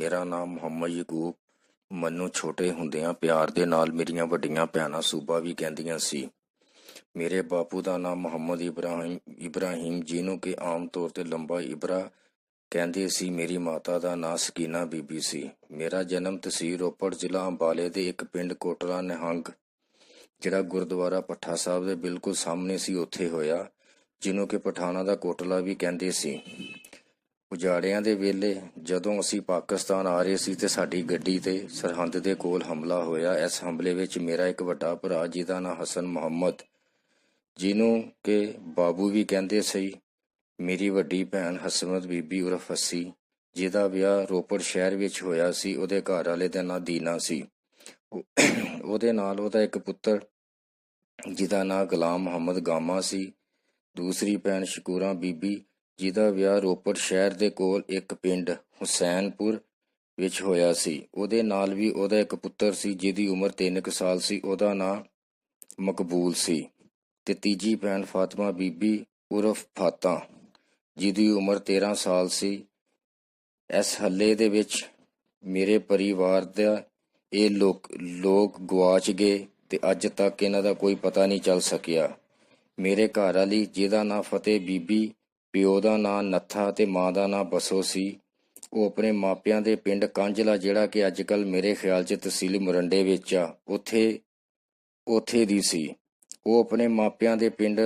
ਮੇਰਾ ਨਾਮ ਮੁਹੰਮਦ ਯਕੂਬ। ਮੈਨੂੰ ਛੋਟੇ ਹੁੰਦਿਆਂ ਪਿਆਰ ਦੇ ਨਾਲ ਮੇਰੀਆਂ ਵੱਡੀਆਂ ਭੈਣਾਂ ਸੂਬਾ ਵੀ ਕਹਿੰਦੀਆਂ ਸੀ। ਮੇਰੇ ਬਾਪੂ ਦਾ ਨਾਮ ਮੁਹੰਮਦ ਇਬਰਾਹਿਮ ਇਬਰਾਹਿਮ, ਜਿਹਨੂੰ ਕਿ ਆਮ ਤੌਰ ਤੇ ਲੰਬਾ ਇਬਰਾ ਕਹਿੰਦੇ ਸੀ। ਮੇਰੀ ਮਾਤਾ ਦਾ ਨਾਂ ਸਕੀਨਾ ਬੀਬੀ ਸੀ। ਮੇਰਾ ਜਨਮ ਤਹਿਸੀਲ ਰੋਪੜ ਜ਼ਿਲ੍ਹਾ ਅੰਬਾਲੇ ਦੇ ਇੱਕ ਪਿੰਡ ਕੋਟਲਾ ਨਿਹੰਗ, ਜਿਹੜਾ ਗੁਰਦੁਆਰਾ ਪੱਠਾ ਸਾਹਿਬ ਦੇ ਬਿਲਕੁਲ ਸਾਹਮਣੇ ਸੀ। ਉੱਥੇ ਹੋਇਆ, ਜਿਹਨੂੰ ਕਿ ਪਠਾਣਾ ਦਾ ਕੋਟਲਾ ਵੀ ਕਹਿੰਦੇ ਸੀ। ਉਜਾੜਿਆਂ ਦੇ ਵੇਲੇ ਜਦੋਂ ਅਸੀਂ ਪਾਕਿਸਤਾਨ ਆ ਰਹੇ ਸੀ ਤੇ ਸਾਡੀ ਗੱਡੀ ਤੇ ਸਰਹੰਦ ਦੇ ਕੋਲ ਹਮਲਾ ਹੋਇਆ, ਇਸ ਹਮਲੇ ਵਿੱਚ ਮੇਰਾ ਇੱਕ ਵੱਡਾ ਭਰਾ, ਜਿਹਦਾ ਨਾਂ ਹਸਨ ਮੁਹੰਮਦ, ਜਿਹਨੂੰ ਕਿ ਬਾਬੂ ਵੀ ਕਹਿੰਦੇ ਸੀ, ਮੇਰੀ ਵੱਡੀ ਭੈਣ ਹਸਮਤ ਬੀਬੀ ਉਰਫ ਹੱਸੀ, ਜਿਹਦਾ ਵਿਆਹ ਰੋਪੜ ਸ਼ਹਿਰ ਵਿੱਚ ਹੋਇਆ ਸੀ, ਉਹਦੇ ਘਰ ਵਾਲੇ ਦਾ ਨਾਂ ਦੀਨਾ ਸੀ। ਉਹਦੇ ਨਾਲ ਉਹਦਾ ਇੱਕ ਪੁੱਤਰ, ਜਿਹਦਾ ਨਾਂ ਗੁਲਾਮ ਮੁਹੰਮਦ ਗਾਮਾ ਸੀ, ਦੂਸਰੀ ਭੈਣ ਸ਼ਕੂਰਾ ਬੀਬੀ ਜਿਹਦਾ ਵਿਆਹ ਰੋਪੜ ਸ਼ਹਿਰ ਦੇ ਕੋਲ ਇੱਕ ਪਿੰਡ, ਹੁਸੈਨਪੁਰ ਵਿੱਚ ਹੋਇਆ ਸੀ। ਉਹਦੇ ਨਾਲ ਵੀ ਉਹਦਾ ਇੱਕ ਪੁੱਤਰ ਸੀ, ਜਿਹਦੀ ਉਮਰ 3 ਸਾਲ ਸੀ। ਉਹਦਾ ਨਾਂ ਮਕਬੂਲ ਸੀ ਤੇ ਤੀਜੀ ਭੈਣ ਫਾਤਮਾ ਬੀਬੀ ਉਰਫ ਫਾਤਾ, ਜਿਹਦੀ ਉਮਰ 13 ਸਾਲ ਸੀ। ਇਸ ਹੱਲੇ ਦੇ ਵਿੱਚ ਮੇਰੇ ਪਰਿਵਾਰ ਦਾ ਇਹ ਲੋਕ ਲੋਕ ਗਵਾਚ ਗਏ ਤੇ ਅੱਜ ਤੱਕ ਇਹਨਾਂ ਦਾ ਕੋਈ ਪਤਾ ਨਹੀਂ ਚੱਲ ਸਕਿਆ। ਮੇਰੇ ਘਰ ਵਾਲੀ, ਜਿਹਦਾ ਨਾਂ ਫਤਿਹ ਬੀਬੀ ਪਿਓ ਦਾ ਨਾਂ ਨੱਥਾ ਤੇ ਮਾਂ ਦਾ ਨਾਂ ਬਸੋ ਸੀ। ਉਹ ਆਪਣੇ ਮਾਪਿਆਂ ਦੇ ਪਿੰਡ ਕਾਂਝਲਾ ਜਿਹੜਾ ਕਿ ਅੱਜ ਕੱਲ ਮੇਰੇ ਖਿਆਲ 'ਚ ਤਹਿਸੀਲ ਮੁਰੰਡੇ ਵਿੱਚ ਆ, ਉੱਥੇ ਉੱਥੇ ਦੀ ਸੀ। ਉਹ ਆਪਣੇ ਮਾਪਿਆਂ ਦੇ ਪਿੰਡ,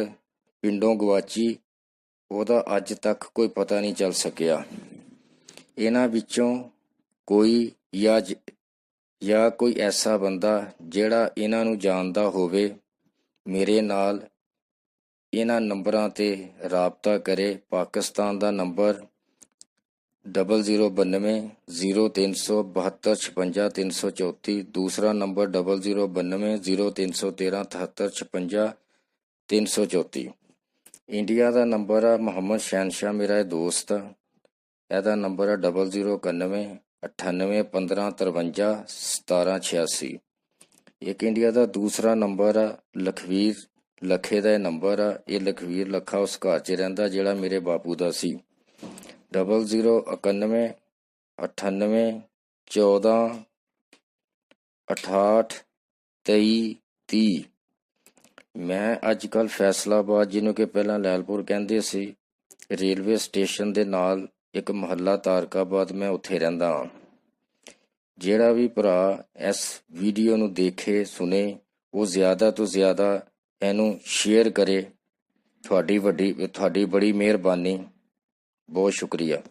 ਪਿੰਡੋਂ ਗਵਾਚੀ ਉਹਦਾ ਅੱਜ ਤੱਕ ਕੋਈ ਪਤਾ ਨਹੀਂ ਚੱਲ ਸਕਿਆ। ਇਹਨਾਂ ਵਿੱਚੋਂ ਕੋਈ ਜਾਂ ਜਾਂ ਕੋਈ ਐਸਾ ਬੰਦਾ ਜਿਹੜਾ ਇਹਨਾਂ ਨੂੰ ਜਾਣਦਾ ਹੋਵੇ, ਮੇਰੇ ਨਾਲ ਇਹਨਾਂ ਨੰਬਰਾਂ ਤੇ ਰਾਬਤਾ ਕਰੇ। ਪਾਕਿਸਤਾਨ ਦਾ ਨੰਬਰ 0092 0372 56 334 ਦੂਸਰਾ ਨੰਬਰ 0092 0313 73 56 334 ਇੰਡੀਆ ਦਾ ਨੰਬਰ ਆ ਮੁਹੰਮਦ ਸ਼ਹਿਨਸ਼ਾਹ, ਮੇਰਾ ਇਹ ਦੋਸਤ ਆ। ਇਹਦਾ ਨੰਬਰ ਹੈ 0091 98 15 53 17 86 ਇੱਕ ਇੰਡੀਆ ਦਾ ਦੂਸਰਾ ਨੰਬਰ ਆ ਲਖਵੀਰ ਲੱਖੇ ਦਾ ਇਹ ਨੰਬਰ ਆ, ਇਹ ਲਖਵੀਰ ਲੱਖਾ ਉਸ ਘਰ 'ਚ ਰਹਿੰਦਾ ਜਿਹੜਾ ਮੇਰੇ ਬਾਪੂ ਦਾ ਸੀ। 0091 98 14 68 23 30 ਮੈਂ ਅੱਜ ਕੱਲ ਫੈਸਲਾਬਾਦ, ਜਿਹਨੂੰ ਕਿ ਪਹਿਲਾਂ ਲੈਲਪੁਰ ਕਹਿੰਦੇ ਸੀ, ਰੇਲਵੇ ਸਟੇਸ਼ਨ ਦੇ ਨਾਲ ਇੱਕ ਮਹੱਲਾ ਤਾਰਕਾਬਾਦ ਮੈਂ ਉੱਥੇ ਰਹਿੰਦਾ ਹਾਂ। ਜਿਹੜਾ ਵੀ ਭਰਾ ਇਸ ਵੀਡੀਓ ਨੂੰ ਦੇਖੇ ਸੁਨੇ ਉਹ ਜ਼ਿਆਦਾ ਤੋਂ ਜ਼ਿਆਦਾ ਇਹਨੂੰ ਸ਼ੇਅਰ ਕਰੇ। ਤੁਹਾਡੀ ਵੱਡੀ ਤੁਹਾਡੀ ਬੜੀ ਮਿਹਰਬਾਨੀ। ਬਹੁਤ ਸ਼ੁਕਰੀਆ।